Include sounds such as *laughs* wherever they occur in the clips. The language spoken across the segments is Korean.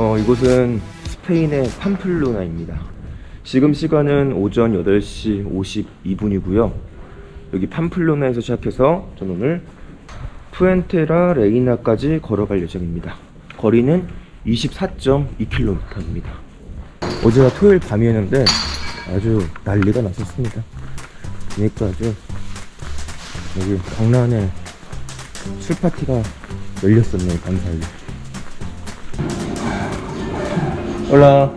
어, 이곳은 스페인의 팜플로나입니다. 지금 시간은 오전 8시 52분이고요. 여기 팜플로나에서 시작해서 저는 오늘 푸엔테라 레이나까지 걸어갈 예정입니다. 거리는 24.2km입니다. 어제가 토요일 밤이었는데 아주 난리가 났었습니다. 그러니까 아주 여기 광란에 술 파티가 열렸었네요, 밤사이. Hola.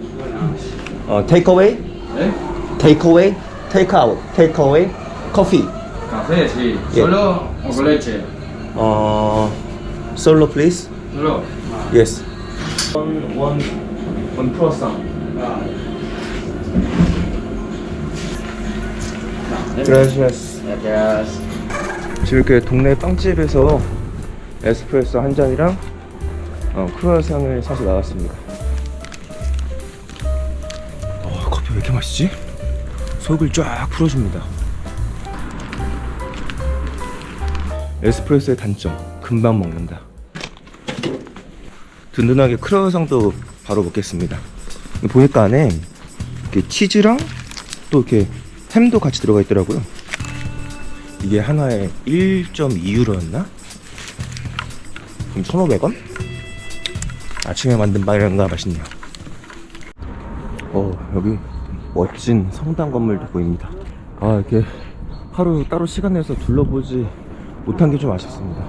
Uh, take away? ¿Eh? Take away? Take out? Take away? Coffee? Café, sí. Yeah. ¿Solo o con leche? Uh, solo please? Solo. Yes. One, one, one croissant. Gracias. Gracias. 지금 이렇게 동네 빵집에서 에스프레소 한 잔이랑 어, 크루아상을 사서 나왔습니다. 맛있지? 속을 쫙 풀어줍니다. 에스프레소의 단점, 금방 먹는다. 든든하게 크루아상도 바로 먹겠습니다. 보니까 안에 이렇게 치즈랑 또 이렇게 햄도 같이 들어가 있더라고요. 이게 하나에 1.2유로였나? 그럼 1,500원? 아침에 만든 빵이란가 맛있네요. 어, 여기 멋진 성당 건물도 보입니다. 아, 이렇게 하루 따로 시간 내서 둘러보지 못한 게 좀 아쉽습니다.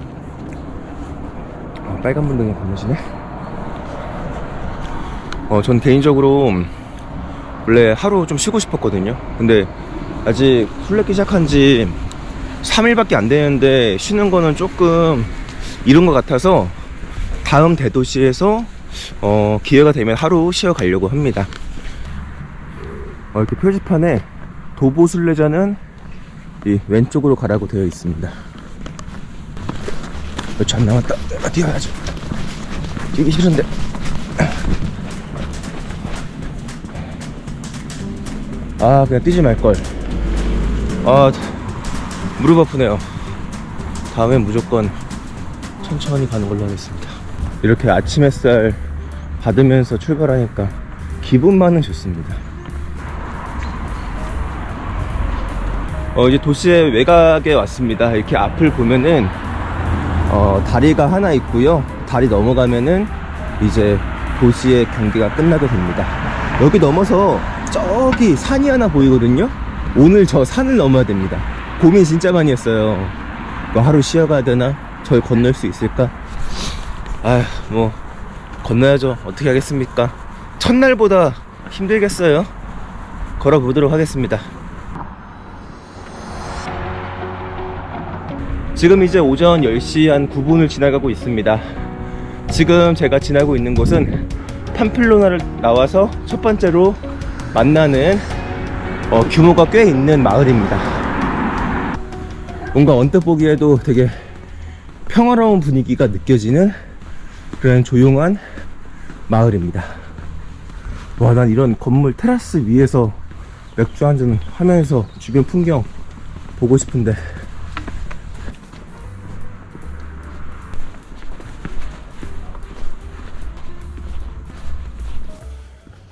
아, 빨간 분등이 건너시네? 어, 전 개인적으로 원래 하루 좀 쉬고 싶었거든요. 근데 아직 술래기 시작한 지 3일밖에 안 되는데 쉬는 거는 조금 이른 것 같아서 다음 대도시에서 어, 기회가 되면 하루 쉬어 가려고 합니다. 어, 이렇게 표지판에 도보 순례자는 이 왼쪽으로 가라고 되어 있습니다. 몇초 안 남았다. 내가 뛰어야지. 뛰기 싫은데. 아, 그냥 뛰지 말걸. 아, 무릎 아프네요. 다음엔 무조건 천천히 가는 걸로 하겠습니다. 이렇게 아침 햇살 받으면서 출발하니까 기분만은 좋습니다. 어, 이제 도시의 외곽에 왔습니다. 이렇게 앞을 보면은 어, 다리가 하나 있고요. 다리 넘어가면은 이제 도시의 경기가 끝나게 됩니다. 여기 넘어서 저기 산이 하나 보이거든요. 오늘 저 산을 넘어야 됩니다. 고민 진짜 많이 했어요. 뭐 하루 쉬어가야 되나? 저를 건널 수 있을까? 아휴, 뭐, 건너야죠. 어떻게 하겠습니까? 첫날보다 힘들겠어요. 걸어보도록 하겠습니다. 지금 이제 오전 10시 한 9분을 지나가고 있습니다. 지금 제가 지나고 있는 곳은 팜플로나를 나와서 첫 번째로 만나는 어, 규모가 꽤 있는 마을입니다. 뭔가 언뜻 보기에도 되게 평화로운 분위기가 느껴지는 그런 조용한 마을입니다. 와, 난 이런 건물 테라스 위에서 맥주 한 잔 하면서 주변 풍경 보고 싶은데.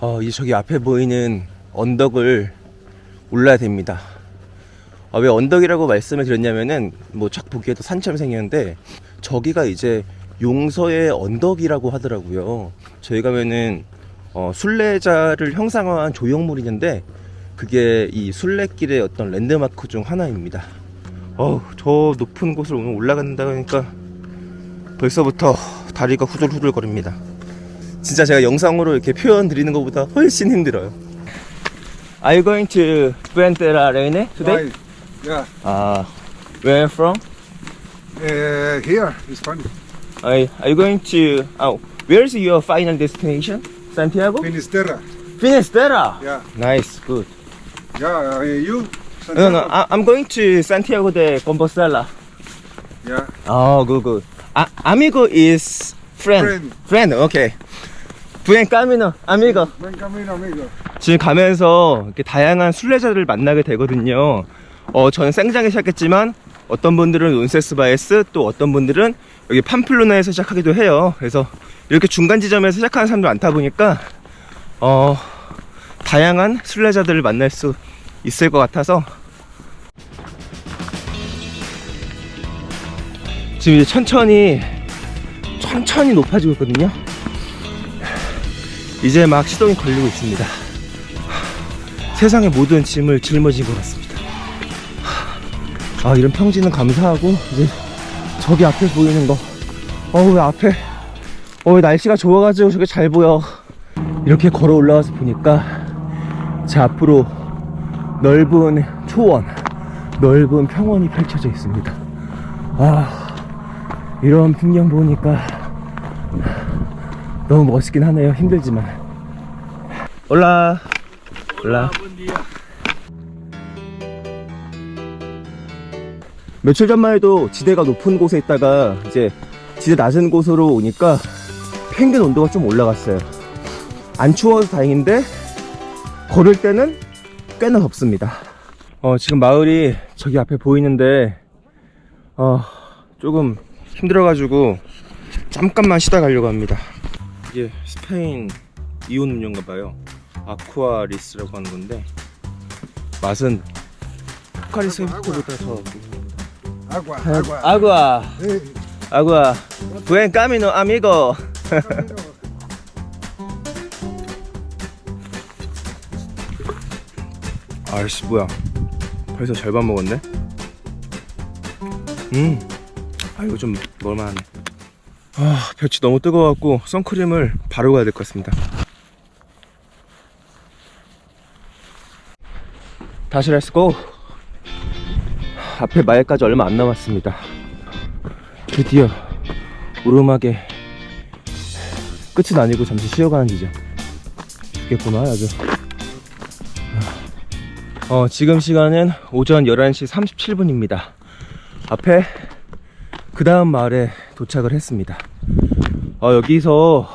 어, 이제 저기 앞에 보이는 언덕을 올라야 됩니다. 아, 왜 언덕이라고 말씀을 드렸냐면은 뭐쫙 보기에도 산처럼 생겼는데 저기가 이제 용서의 언덕이라고 하더라고요. 저희 가면은 어, 순례자를 형상화한 조형물이 있는데 그게 이 순례길의 어떤 랜드마크 중 하나입니다. 어우, 저 높은 곳을 오늘 올라간다 하니까 벌써부터 다리가 후들후들 거립니다. 진짜 제가 영상으로 이렇게 표현 드리는 것보다 훨씬 힘들어요. Are you going to Fuentera Reine today? Right. Yeah. Uh, where from? Uh, here is funny. Are, are you going to? Oh, where is your final destination? Santiago? Finisterra. Finisterre. Yeah. Nice, good. Yeah. Uh, you? No, no, I, I'm going to Santiago de Compostela. Yeah. Oh, good, good. A, amigo is friend. Friend. Friend, okay. Buen camino, amigo. Buen camino, amigo. 지금 가면서 이렇게 다양한 순례자들을 만나게 되거든요. 어, 저는 생장에 시작했지만 어떤 분들은 론세스바에스 또 어떤 분들은 여기 팜플로나에서 시작하기도 해요. 그래서 이렇게 중간 지점에서 시작하는 사람도 많다 보니까 어 다양한 순례자들을 만날 수 있을 것 같아서 지금 이제 천천히 천천히 높아지고 있거든요. 이제 막 시동이 걸리고 있습니다. 세상의 모든 짐을 짊어진 것 같습니다. 아 이런 평지는 감사하고 이제 저기 앞에 보이는 거 어우 왜 앞에 어왜 날씨가 좋아가지고 저게 잘 보여 이렇게 걸어 올라와서 보니까 제 앞으로 넓은 초원 넓은 평원이 펼쳐져 있습니다 아 이런 풍경 보니까 너무 멋있긴 하네요 힘들지만 올라 올라 며칠 전만 해도 지대가 높은 곳에 있다가 이제 지대 낮은 곳으로 오니까 평균 온도가 좀 올라갔어요. 안 추워서 다행인데 걸을 때는 꽤나 덥습니다. 어, 지금 마을이 저기 앞에 보이는데 어, 조금 힘들어가지고 잠깐만 쉬다 가려고 합니다. 이게 스페인 이온 음료인가 봐요. 아쿠아리스라고 하는 건데 맛은 포카리스 햄스터보다 더 Agua, agua. 아구아. Eh, 아구아 camino amigo. camino. *laughs* 아이씨 뭐야. 벌써 절반 먹었네? 음 아 이거 좀 먹을만하네 아 볕이 너무 뜨거워갖고 선크림을 바르고 가야 될 것 같습니다. 다시 렛츠고. 앞에 마을까지 얼마 안 남았습니다. 드디어 오르막에 끝은 아니고 잠시 쉬어가는 지점 죽겠구나 아주. 어, 지금 시간은 오전 11시 37분입니다. 앞에 그 다음 마을에 도착을 했습니다. 어, 여기서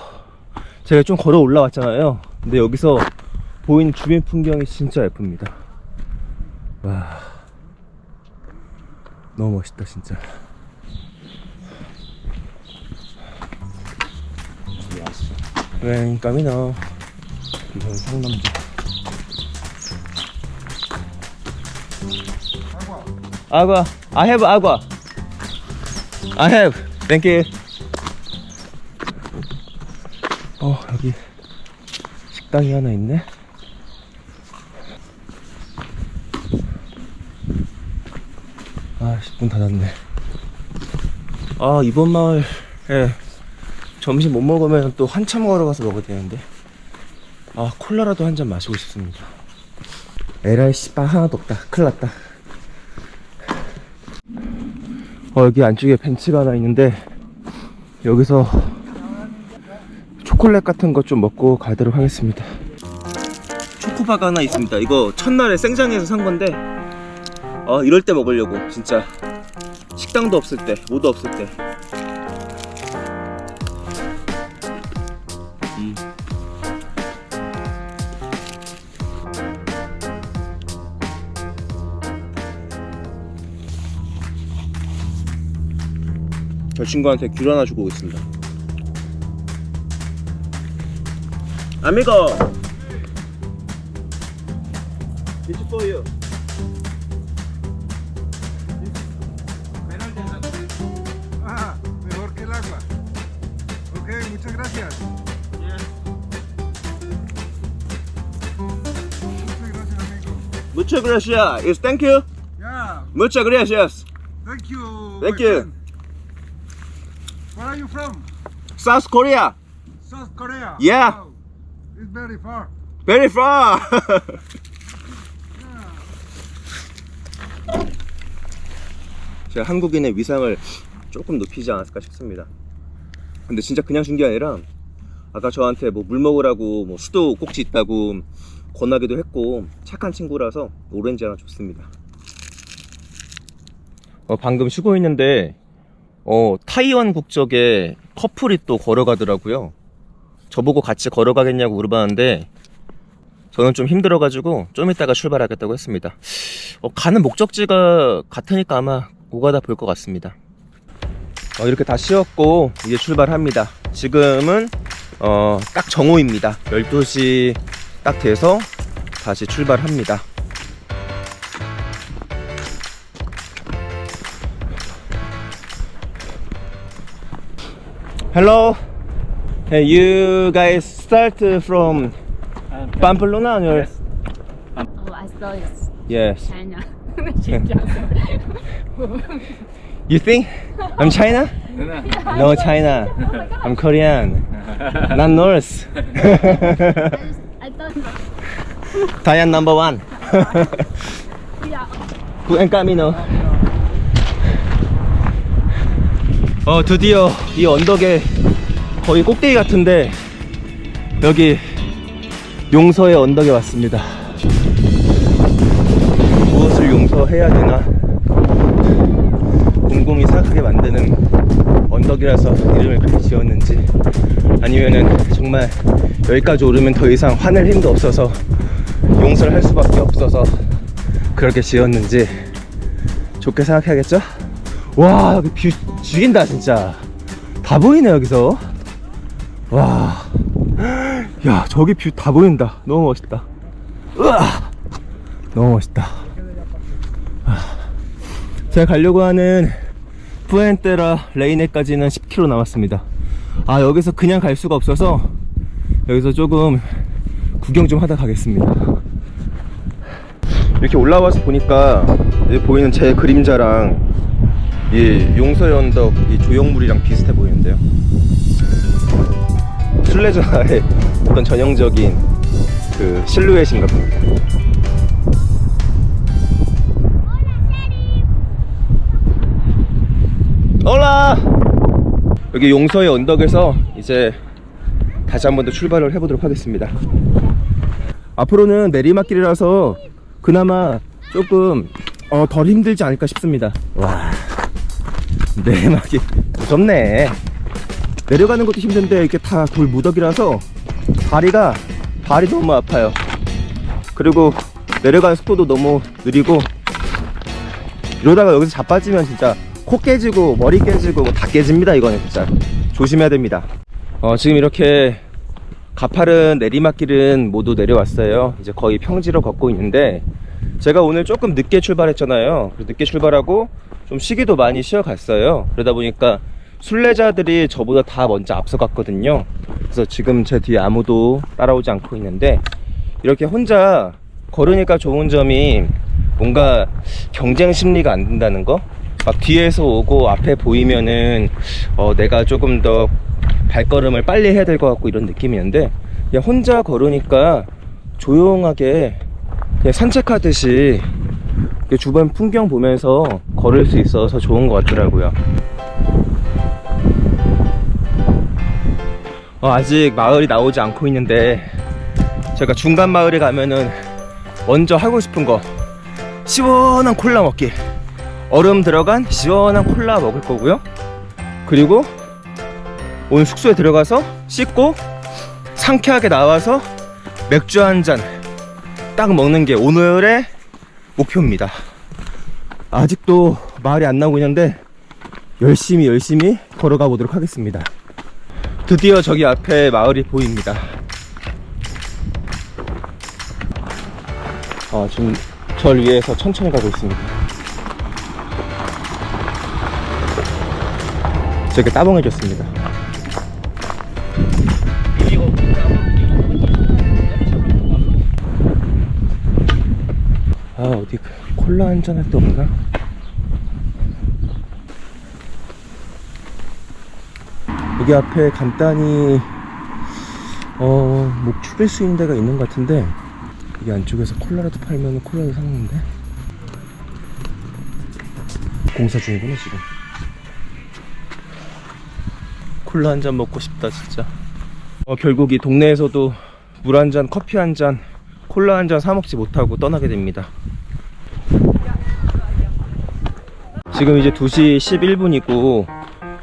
제가 좀 걸어 올라왔잖아요. 근데 여기서 보이는 주변 풍경이 진짜 예쁩니다. 와. 너무 멋있다, 진짜. 웬 까미너. 이건 상남자. Agua. I have agua. I have. Thank you. 어, 여기 식당이 하나 있네. 아, 10분 닫았네. 아, 이번 마을에 점심 못 먹으면 또 한참 걸어가서 먹어야 되는데. 아, 콜라라도 한 잔 마시고 싶습니다. 에라이 씨발 하나도 없다. 큰일 났다. 어, 여기 안쪽에 벤치가 하나 있는데 여기서 초콜릿 같은 거좀 먹고 가도록 하겠습니다. 초코바가 하나 있습니다. 이거 첫날에 생장에서 산 건데 어, 이럴 때 먹으려고 진짜 식당도 없을 때, 뭐도 없을 때. 저 친구한테 귤 하나 주고 오겠습니다. Amigo, this is for you. Ah, mejor que el agua. Ok, muchas gracias. Muchas gracias, amigo. Muchas gracias. Yes, thank you. Yeah, Muchas gracias. thank you. Thank my you. Where are you from? South Korea. South Korea. Yeah. Wow. It's very far. Very far. *laughs* 제가 한국인의 위상을 조금 높이지 않았을까 싶습니다. 근데 진짜 그냥 준 게 아니라 아까 저한테 뭐 물 먹으라고 뭐 수도 꼭지 있다고 권하기도 했고 착한 친구라서 오렌지 하나 줬습니다. 어, 방금 쉬고 있는데 어, 타이완 국적의 커플이 또 걸어가더라고요. 저보고 같이 걸어가겠냐고 물어봤는데 저는 좀 힘들어가지고 좀 이따가 출발하겠다고 했습니다. 어, 가는 목적지가 같으니까 아마 오가다 볼 것 같습니다. 어, 이렇게 다 씌웠고 이제 출발합니다. 지금은 어, 딱 정오입니다. 12시 딱 돼서 다시 출발합니다. Hello. Hey, you guys start uh, from Pamplona or? Oh, I saw it's Yes. China. *laughs* *laughs* You think I'm China? No, China. Oh I'm Korean. Not North. *laughs* I thought Thailand number one. yeah. Buen camino. 어 드디어 이 언덕에 거의 꼭대기 같은데 여기 용서의 언덕에 왔습니다. 무엇을 용서해야 되나 곰곰이 생각하게 만드는 언덕이라서 이름을 그렇게 지었는지 아니면은 정말 여기까지 오르면 더 이상 화낼 힘도 없어서 용서를 할 수밖에 없어서 그렇게 지었는지 좋게 생각해야겠죠? 와 여기 뷰 죽인다 진짜. 다 보이네 여기서. 와 야 저기 뷰 다 보인다. 너무 멋있다. 으아! 너무 멋있다. 아, 제가 가려고 하는 푸엔테라 레이네까지는 10km 남았습니다. 아 여기서 그냥 갈 수가 없어서 여기서 조금 구경 좀 하다 가겠습니다. 이렇게 올라와서 보니까 보이는 제 그림자랑 이 용서의 언덕 이 조형물이랑 비슷해 보이는데요. 순례자의 *laughs* 어떤 전형적인 그 실루엣인가 봅니다. 올라! 여기 용서의 언덕에서 이제 다시 한 번 더 출발을 해보도록 하겠습니다. 앞으로는 내리막길이라서 그나마 조금 어, 덜 힘들지 않을까 싶습니다. 와, *laughs* 내리막길 무섭네. 내려가는 것도 힘든데 이렇게 다 돌 무더기라서 다리가 발이 너무 아파요. 그리고 내려가는 속도도 너무 느리고 이러다가 여기서 자빠지면 진짜 코 깨지고 머리 깨지고 뭐다 깨집니다. 이거는 진짜 조심해야 됩니다. 어, 지금 이렇게 가파른 내리막길은 모두 내려왔어요. 이제 거의 평지로 걷고 있는데 제가 오늘 조금 늦게 출발했잖아요. 늦게 출발하고 좀 쉬기도 많이 쉬어갔어요. 그러다 보니까 순례자들이 저보다 다 먼저 앞서갔거든요. 그래서 지금 제 뒤에 아무도 따라오지 않고 있는데 이렇게 혼자 걸으니까 좋은 점이 뭔가 경쟁 심리가 안 든다는 거? 막 뒤에서 오고 앞에 보이면은 어, 내가 조금 더 발걸음을 빨리 해야 될 것 같고 이런 느낌이었는데 그냥 혼자 걸으니까 조용하게 그냥 산책하듯이 주변 풍경 보면서 걸을 수 있어서 좋은 것 같더라고요. 어, 아직 마을이 나오지 않고 있는데 제가 중간 마을에 가면은 먼저 하고 싶은 거 시원한 콜라 먹기. 얼음 들어간 시원한 콜라 먹을 거고요. 그리고 오늘 숙소에 들어가서 씻고 상쾌하게 나와서 맥주 한 잔 딱 먹는 게 오늘의 목표입니다 아직도 말이 안 나오고 있는데 열심히 열심히 걸어가 보도록 하겠습니다. 드디어 저기 앞에 마을이 보입니다. 아, 지금 절 위에서 천천히 가고 있습니다. 저게 따봉해졌습니다. 아 어디 콜라 한잔 할 데 없나? 여기 앞에 간단히 어뭐 추릴 수 있는 데가 있는 것 같은데 여기 안쪽에서 콜라라도 팔면 콜라도 사먹는데? 공사 중이구나 지금. 콜라 한 잔 먹고 싶다 진짜. 어, 결국 이 동네에서도 물 한 잔 커피 한 잔 콜라 한 잔 사 먹지 못하고 떠나게 됩니다. 지금 이제 2시 11분이고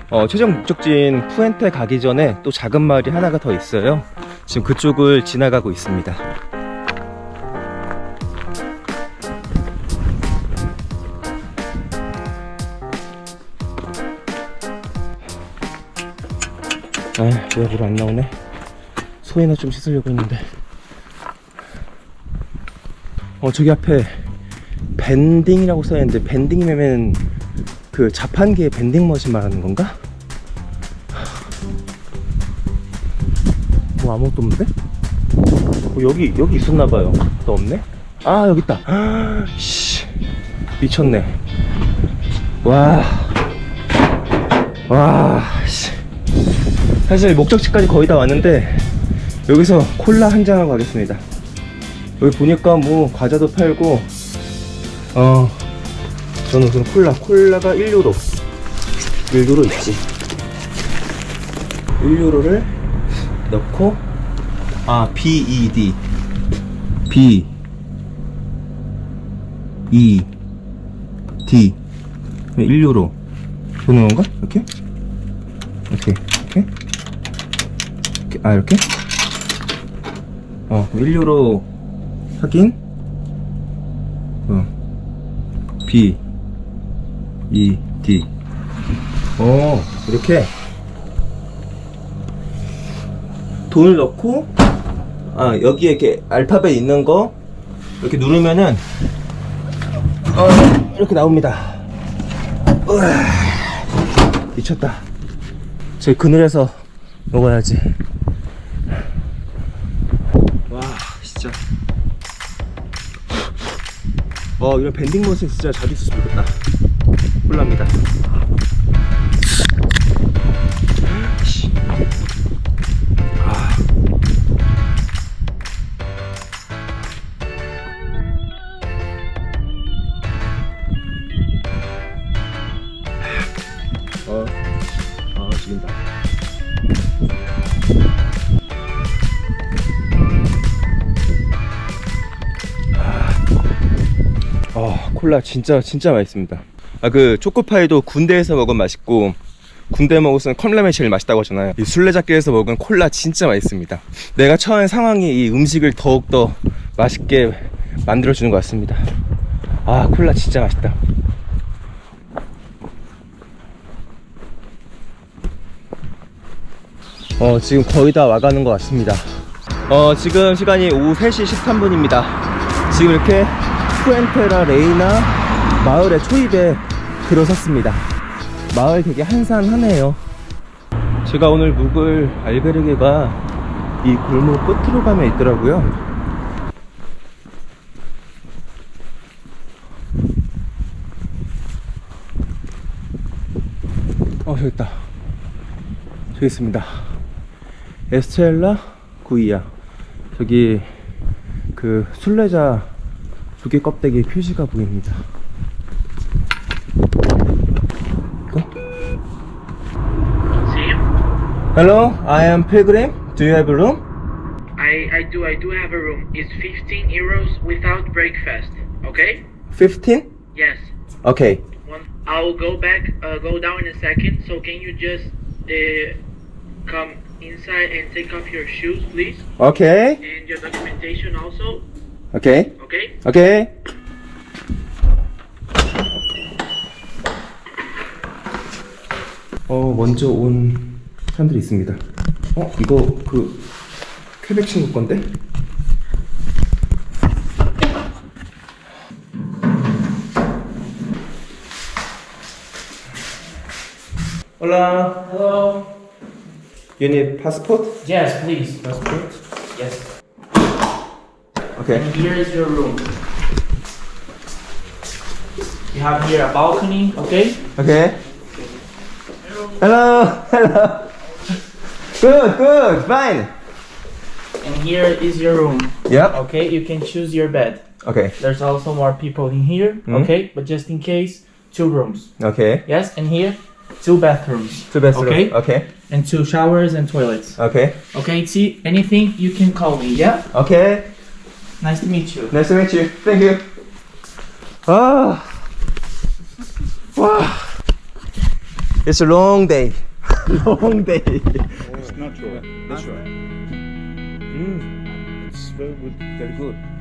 어, 최종 목적지인 푸엔테 가기 전에 또 작은 마을이 하나가 더 있어요 지금 그쪽을 지나가고 있습니다 아, 뭐야, 물안 나오네. 소이나 좀 씻으려고 했는데. 어, 저기 앞에 밴딩이라고 써있는데, 밴딩이면 그 자판기의 밴딩 머신 말하는 건가? 뭐 아무것도 없는데? 어, 여기, 여기 있었나 봐요. 또 없네? 아, 여기 있다. *gasps* 씨. 미쳤네. 와. 와, 씨. 사실 목적지까지 거의 다 왔는데 여기서 콜라 한 잔 하고 가겠습니다. 여기 보니까 뭐 과자도 팔고 어 저는 우선 콜라 콜라가 1유로 1유로 있지 1유로를 넣고 아 BED B E D 1유로 보는 건가? 이렇게? 이렇게 이렇게? 이렇게 아 이렇게? 어 1유로 확인 어 B E D 어 이렇게? 돈을 넣고 아 여기에 이렇게 알파벳 있는 거 이렇게 누르면은 어 이렇게 나옵니다. 우와, 미쳤다. 제 그늘에서 먹어야지. 와 진짜. 와 이런 밴딩 머신 진짜 자주 있었으면 좋겠다 콜라입니다 씨. 아. 어, 아, 죽인다. 아, 콜라 진짜 진짜 맛있습니다. 아, 그 초코파이도 군대에서 먹으면 맛있고 군대 먹었으면 컵라면이 제일 맛있다고 하잖아요. 이 술래잡기에서 먹은 콜라 진짜 맛있습니다. 내가 처한 상황이 이 음식을 더욱더 맛있게 만들어주는 것 같습니다. 아, 콜라 진짜 맛있다. 어, 지금 거의 다 와가는 것 같습니다. 어, 지금 시간이 오후 3시 13분입니다. 지금 이렇게 푸엔테라 레이나 마을의 초입에 들어섰습니다. 마을 되게 한산하네요. 제가 오늘 묵을 알베르게가 이 골목 끝으로 가면 있더라고요. 어, 저기 있다. 저기 있습니다. 에스텔라 구이야. 저기 그 순례자 조개 껍데기 표시가 보입니다. Hello, I am Pilgrim. Do you have a room? I, I do I do have a room. It's 15 euros without breakfast. Okay? 15? Yes. Okay. One. I'll go back. Uh, go down in a second. So can you just uh, come inside and take off your shoes, please, Okay. and your documentation also. Okay. Okay? Okay. 어, 먼저 온 사람들이 있습니다. 어, 이거 그 퀘벡 친구 건데? Hola. Hello. You need passport? Yes, please. Passport. Yes. Okay. And here is your room. You have here a balcony. Okay. Okay. Hello. Hello. Good, good, fine. And here is your room. Yep. Okay. You can choose your bed. Okay. There's also more people in here, Mhm. okay? But just in case, two rooms. Okay. Yes, and here, two bathrooms. Two bedroom. Okay. Okay. And two showers and toilets. Okay. Okay, see, anything, you can call me, yeah? Okay. Nice to meet you. Nice to meet you. Thank you. Ah. Wow. It's a long day. *laughs* long day. It's natural. Natural. Mm. It's very good. Very good.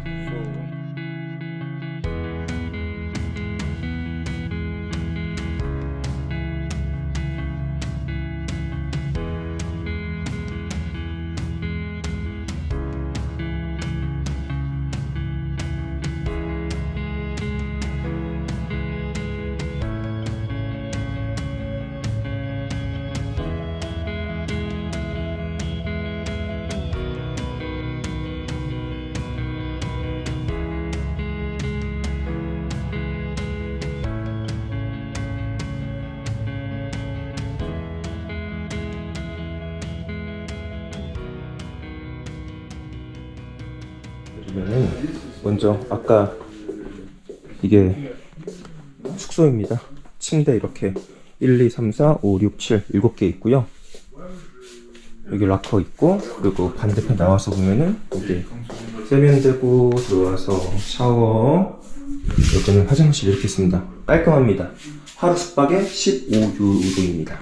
보면은 먼저 아까 이게 숙소입니다. 침대 이렇게 1, 2, 3, 4, 5, 6, 7 7개 있고요. 여기 락커 있고 그리고 반대편 나와서 보면은 여기 세면대고 들어와서 샤워 여기는 화장실 이렇게 있습니다. 깔끔합니다. 하루 숙박에 15유로입니다.